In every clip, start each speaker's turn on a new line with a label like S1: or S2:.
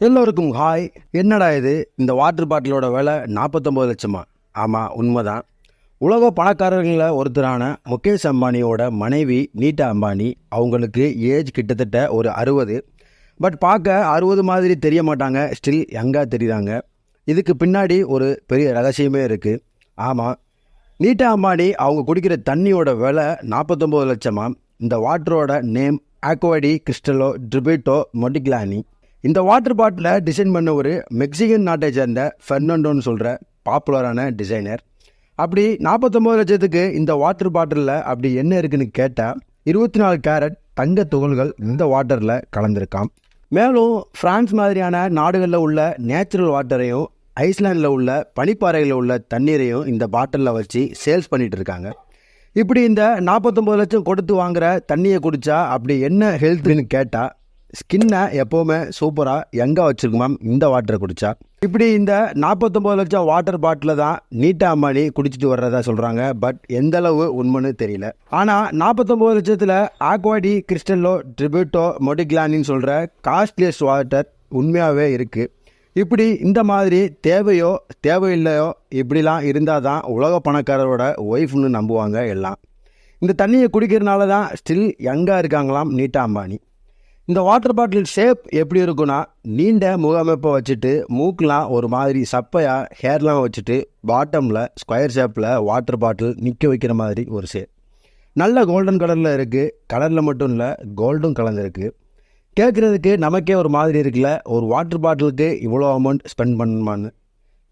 S1: எல்லோருக்கும் ஹாய். என்னடா இது? இந்த வாட்டர் பாட்டிலோட விலை நாற்பத்தொம்பது லட்சமா? ஆமாம் உண்மைதான். உலக பணக்காரர்களில் ஒருத்தரான முகேஷ் அம்பானியோட மனைவி நீட்டா அம்பானி அவங்களுக்கு ஏஜ் கிட்டத்தட்ட ஒரு அறுபது. பட் பார்க்க அறுபது மாதிரி தெரிய மாட்டாங்க ஸ்டில் யங்காக தெரியுறாங்க. இதுக்கு பின்னாடி ஒரு பெரிய ரகசியமே இருக்குது ஆமாம் நீட்டா அம்பானி அவங்க குடிக்கிற தண்ணியோட விலை நாற்பத்தொம்பது லட்சமா? இந்த வாட்டரோட நேம் ஆக்வாடி கிறிஸ்டலோ ட்ரிபிட்டோ மொடிக்லானி இந்த வாட்டர் பாட்டிலை டிசைன் பண்ண ஒரு மெக்சிகன் நாட்டை சேர்ந்த ஃபெர்னாண்டோன்னு சொல்கிற பாப்புலரான டிசைனர் அப்படி நாற்பத்தொம்பது லட்சத்துக்கு இந்த வாட்டர் பாட்டிலில் அப்படி என்ன இருக்குன்னு கேட்டால் இருபத்தி நாலு கேரட் தங்க துகள்கள் இந்த வாட்டரில் கலந்துருக்காம். மேலும் ஃப்ரான்ஸ் மாதிரியான நாடுகளில் உள்ள நேச்சுரல் வாட்டரையும் ஐஸ்லாண்டில் உள்ள பனிப்பாறைகளில் உள்ள தண்ணீரையும் இந்த பாட்டிலில் வச்சு சேல்ஸ் பண்ணிகிட்டு இருக்காங்க. இப்படி இந்த நாற்பத்தொம்பது லட்சம் கொடுத்து வாங்குற தண்ணியை குடித்தா அப்படி என்ன ஹெல்த்துன்னு கேட்டால் ஸ்கின்னை எப்போவுமே சூப்பராக யங்காக வச்சுருக்குமாம் இந்த வாட்டரை குடித்தா இப்படி இந்த நாற்பத்தொம்பது லட்சம் வாட்டர் பாட்டில் தான் நீட்டா அம்பானி குடிச்சிட்டு வர்றதா சொல்கிறாங்க பட் எந்த அளவு உண்மைன்னு தெரியல. ஆனால் நாற்பத்தொம்பது லட்சத்தில் ஆக்வாடி கிறிஸ்டல்லோ ட்ரிபியூட்டோ மொடிக்லானின்னு சொல்கிற காஸ்ட்லியஸ்ட் வாட்டர் உண்மையாகவே இருக்குது இப்படி இந்த மாதிரி தேவையோ தேவையில்லையோ இப்படிலாம் இருந்தால் தான் உலக பணக்காரரோட ஒய்ஃப்னு நம்புவாங்க எல்லாம். இந்த தண்ணியை குடிக்கிறனால தான் ஸ்டில் யங்காக இருக்காங்களாம் நீட்டா அம்பானி. இந்த வாட்டர் பாட்டில் ஷேப் எப்படி இருக்குன்னா நீண்ட முகமைப்பை வச்சுட்டு மூக்கெலாம் ஒரு மாதிரி சப்பையாக ஹேர்லாம் வச்சுட்டு பாட்டமில் ஸ்கொயர் ஷேப்பில் வாட்டர் பாட்டில் நிற்க வைக்கிற மாதிரி ஒரு ஷேப் நல்ல கோல்டன் கலரில் இருக்குது கலரில் மட்டும் இல்லை கோல்டும் கலந்துருக்கு. கேட்குறதுக்கு நமக்கே ஒரு மாதிரி இருக்குல்ல? ஒரு வாட்டர் பாட்டிலுக்கு இவ்வளோ அமௌண்ட் ஸ்பெண்ட் பண்ணணுமான்னு.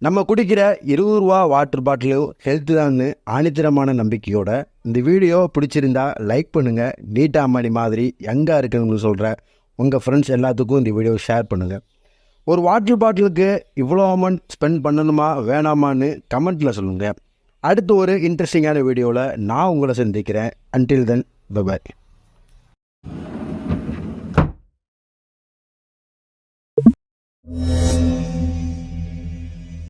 S1: நம்ம குடிக்கிற இருபது ரூபா வாட்டர் பாட்டிலும் ஹெல்த்து தான் ஆணித்தரமான நம்பிக்கையோட இந்த வீடியோ பிடிச்சிருந்தா லைக் பண்ணுங்கள் நீட்டா அம்மாடி மாதிரி யங்காக இருக்குதுன்னு சொல்கிற உங்கள் ஃப்ரெண்ட்ஸ் எல்லாத்துக்கும் இந்த வீடியோ ஷேர் பண்ணுங்கள் ஒரு வாட்டர் பாட்டிலுக்கு இவ்வளோ அமௌண்ட் ஸ்பெண்ட் பண்ணணுமா வேணாமான்னு கமெண்ட்டில் சொல்லுங்கள் அடுத்து ஒரு இன்ட்ரெஸ்டிங்கான வீடியோவில் நான் உங்களை சந்திக்கிறேன். Until then bye Thank you.